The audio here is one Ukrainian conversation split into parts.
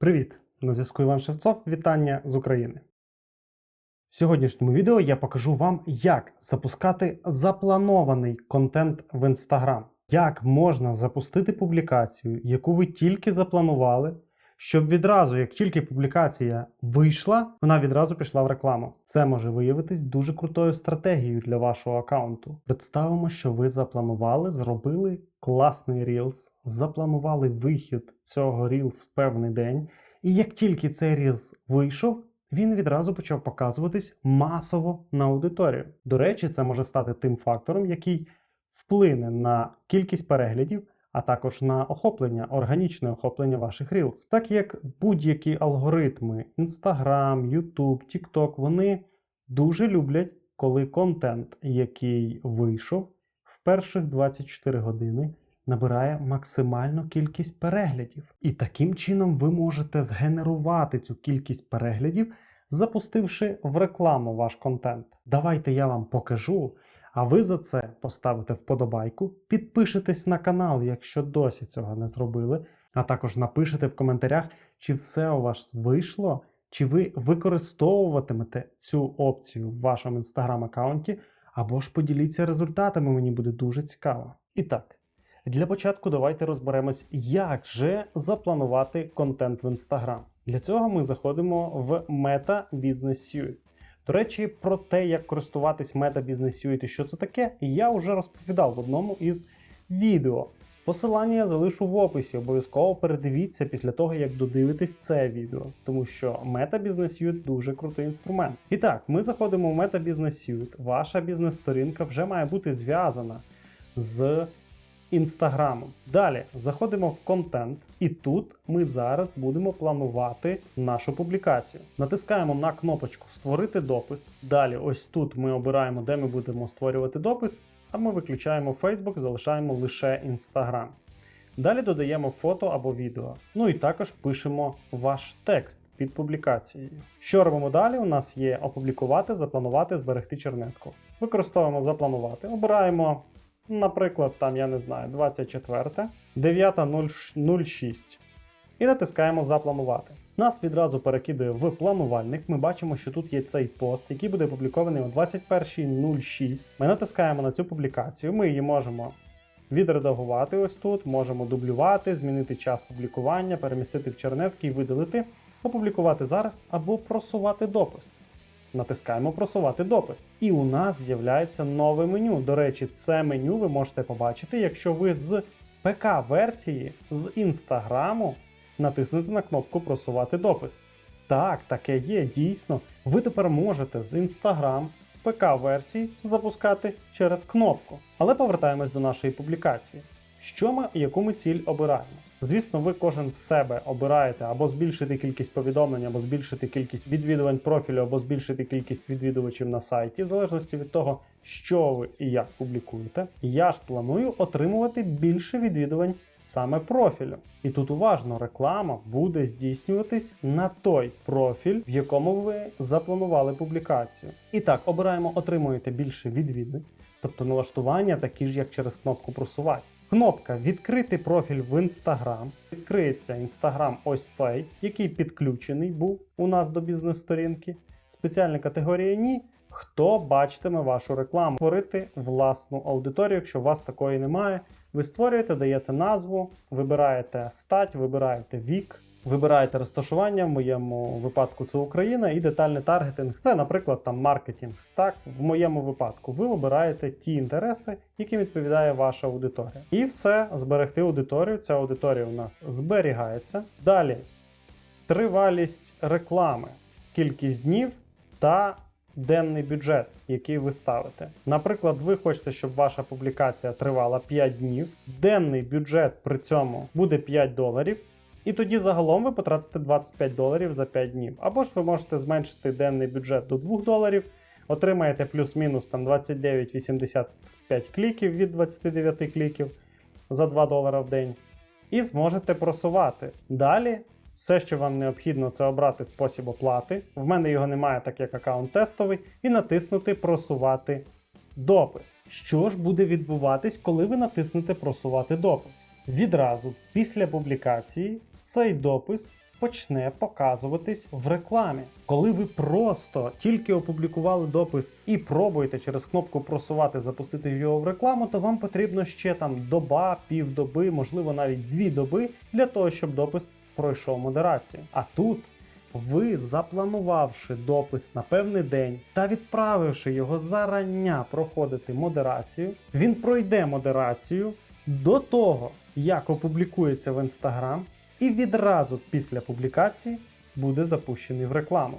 Привіт! На зв'язку Іван Шевцов. Вітання з України. В сьогоднішньому відео я покажу вам, як запускати запланований контент в Instagram. Як можна запустити публікацію, яку ви тільки запланували, щоб відразу, як тільки публікація вийшла, вона відразу пішла в рекламу. Це може виявитись дуже крутою стратегією для вашого аккаунту. Представимо, що ви запланували, зробили класний Reels, запланували вихід цього Reels в певний день. І як тільки цей Reels вийшов, він відразу почав показуватись масово на аудиторію. До речі, це може стати тим фактором, який вплине на кількість переглядів, а також на охоплення, органічне охоплення ваших Reels. Так як будь-які алгоритми Instagram, YouTube, TikTok, вони дуже люблять, коли контент, який вийшов в перших 24 години, набирає максимальну кількість переглядів. І таким чином ви можете згенерувати цю кількість переглядів, запустивши в рекламу ваш контент. Давайте я вам покажу. А ви за це поставите вподобайку, підпишетесь на канал, якщо досі цього не зробили, а також напишете в коментарях, чи все у вас вийшло, чи ви використовуватимете цю опцію в вашому інстаграм-аккаунті, або ж поділіться результатами, мені буде дуже цікаво. І так, для початку давайте розберемось, як же запланувати контент в інстаграм. Для цього ми заходимо в Meta Business Suite. До речі, про те, як користуватись Meta Business Suite і що це таке, я вже розповідав в одному із відео. Посилання я залишу в описі, обов'язково передивіться після того, як додивитесь це відео, тому що Meta Business Suite дуже крутий інструмент. І так, ми заходимо в Meta Business Suite. Ваша бізнес-сторінка вже має бути зв'язана з інстаграмом. Далі заходимо в контент, і тут ми зараз будемо планувати нашу публікацію. Натискаємо на кнопочку Створити допис. Далі, ось тут ми обираємо, де ми будемо створювати допис, а ми виключаємо Facebook, залишаємо лише Instagram. Далі додаємо фото або відео. Ну і також пишемо ваш текст під публікацією. Що робимо далі? У нас є опублікувати, запланувати, зберегти чернетку. Використовуємо запланувати, обираємо Наприклад, там, я не знаю, 24, 9.06. І натискаємо Запланувати. Нас відразу перекидує в планувальник. Ми бачимо, що тут є цей пост, який буде опублікований о 21.06. Ми натискаємо на цю публікацію, ми її можемо відредагувати ось тут, можемо дублювати, змінити час публікування, перемістити в чернетки і видалити, опублікувати зараз або просувати допис. Натискаємо просувати допис. І у нас з'являється нове меню. До речі, це меню ви можете побачити, якщо ви з ПК-версії з інстаграму натиснете на кнопку Просувати допис. Так, таке є, дійсно. Ви тепер можете з Instagram, з ПК-версії запускати через кнопку. Але повертаємось до нашої публікації. Що ми яку ми ціль обираємо? Звісно, ви кожен в себе обираєте або збільшити кількість повідомлень, або збільшити кількість відвідувань профілю, або збільшити кількість відвідувачів на сайті, в залежності від того, що ви і як публікуєте. Я ж планую отримувати більше відвідувань саме профілю. І тут уважно реклама буде здійснюватись на той профіль, в якому ви запланували публікацію. І так, обираємо отримуєте більше відвідувань, тобто налаштування такі ж, як через кнопку просувати. Кнопка Відкрити профіль в Instagram. Відкриється Instagram ось цей, який підключений був у нас до бізнес-сторінки. Спеціальна категорія Ні. Хто бачитиме вашу рекламу? Створити власну аудиторію, якщо у вас такої немає. Ви створюєте, даєте назву, вибираєте стать, вибираєте вік, вибираєте розташування. В моєму випадку це Україна і детальний таргетинг. Це, наприклад, там маркетинг. Так, в моєму випадку ви вибираєте ті інтереси, яким відповідає ваша аудиторія. І все, зберегти аудиторію. Ця аудиторія у нас зберігається. Далі тривалість реклами, кількість днів та денний бюджет, який ви ставите. Наприклад, ви хочете, щоб ваша публікація тривала 5 днів. Денний бюджет при цьому буде 5 доларів. І тоді загалом ви потратите 25 доларів за 5 днів. Або ж ви можете зменшити денний бюджет до 2 доларів, отримаєте плюс-мінус там 29,85 кліків від 29 кліків за 2 долара в день. І зможете просувати. Далі все, що вам необхідно, це обрати спосіб оплати. В мене його немає, так як аккаунт тестовий, і натиснути Просувати допис. Що ж буде відбуватись, коли ви натиснете Просувати допис? Відразу після публікації цей допис почне показуватись в рекламі. Коли ви просто тільки опублікували допис і пробуєте через кнопку просувати запустити його в рекламу, то вам потрібно ще там доба, півдоби, можливо навіть дві доби для того, щоб допис пройшов модерацію. А тут ви, запланувавши допис на певний день та відправивши його зарання проходити модерацію, він пройде модерацію до того, як опублікується в Instagram, і відразу після публікації буде запущений в рекламу.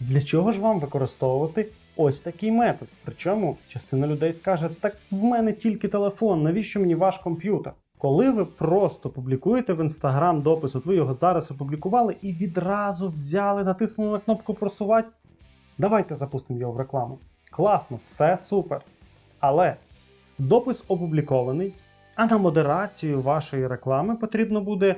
Для чого ж вам використовувати ось такий метод? Причому частина людей скаже: так в мене тільки телефон, навіщо мені ваш комп'ютер? Коли ви просто публікуєте в Instagram допис, от ви його зараз опублікували і відразу взяли, натиснули на кнопку просувати, давайте запустимо його в рекламу. Класно, все супер. Але допис опублікований, а на модерацію вашої реклами потрібно буде,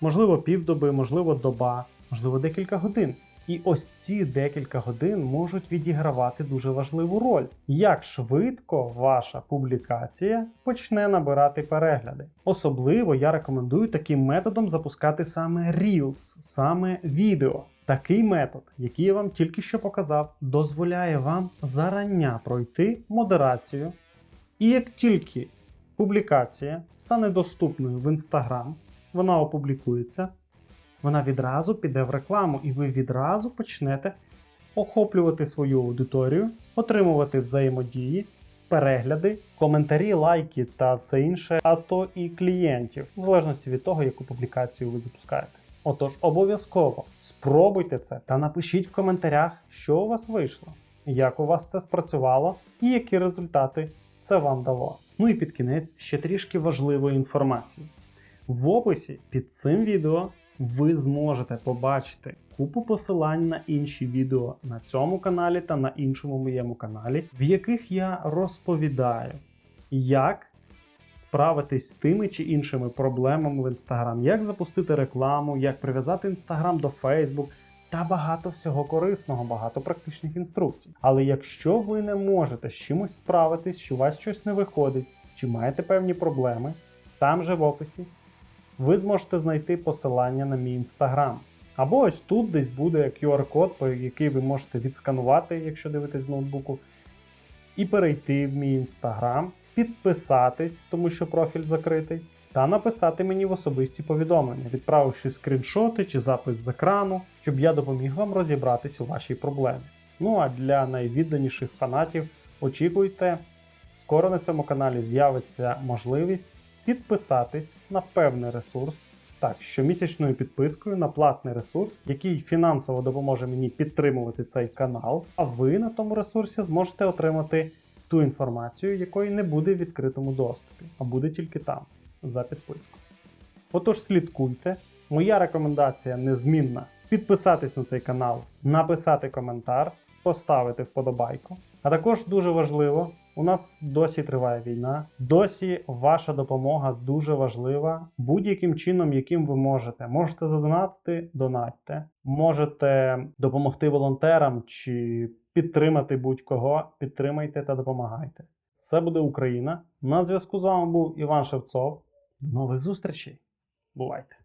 можливо, півдоби, можливо, доба, можливо, декілька годин. І ось ці декілька годин можуть відігравати дуже важливу роль, як швидко ваша публікація почне набирати перегляди. Особливо я рекомендую таким методом запускати саме Reels, саме відео. Такий метод, який я вам тільки що показав, дозволяє вам зарання пройти модерацію. І як тільки публікація стане доступною в Instagram, вона опублікується, вона відразу піде в рекламу, і ви відразу почнете охоплювати свою аудиторію, отримувати взаємодії, перегляди, коментарі, лайки та все інше, а то і клієнтів, в залежності від того, яку публікацію ви запускаєте. Отож, обов'язково спробуйте це та напишіть в коментарях, що у вас вийшло, як у вас це спрацювало і які результати це вам дало. Ну і під кінець ще трішки важливої інформації. В описі під цим відео ви зможете побачити купу посилань на інші відео на цьому каналі та на іншому моєму каналі, в яких я розповідаю, як справитись з тими чи іншими проблемами в Instagram, як запустити рекламу, як прив'язати Instagram до Facebook та багато всього корисного, багато практичних інструкцій. Але якщо ви не можете з чимось справитись, що у вас щось не виходить, чи маєте певні проблеми, там же в описі ви зможете знайти посилання на мій інстаграм. Або ось тут десь буде QR-код, по який ви можете відсканувати, якщо дивитесь з ноутбуку, і перейти в мій інстаграм, підписатись, тому що профіль закритий, та написати мені в особисті повідомлення, відправивши скріншоти чи запис з екрану, щоб я допоміг вам розібратись у вашій проблемі. Ну а для найвідданіших фанатів очікуйте, скоро на цьому каналі з'явиться можливість підписатись на певний ресурс. Так, щомісячною підпискою на платний ресурс, який фінансово допоможе мені підтримувати цей канал, а ви на тому ресурсі зможете отримати ту інформацію, якої не буде в відкритому доступі, а буде тільки там, за підписку. Отож, слідкуйте. Моя рекомендація незмінна: підписатись на цей канал, написати коментар, поставити вподобайку. А також дуже важливо, у нас досі триває війна, досі ваша допомога дуже важлива. Будь-яким чином, яким ви можете. Можете задонатити, донатьте, можете допомогти волонтерам чи підтримати будь-кого. Підтримайте та допомагайте. Все буде Україна. На зв'язку з вами був Іван Шевцов. До нових зустрічей. Бувайте!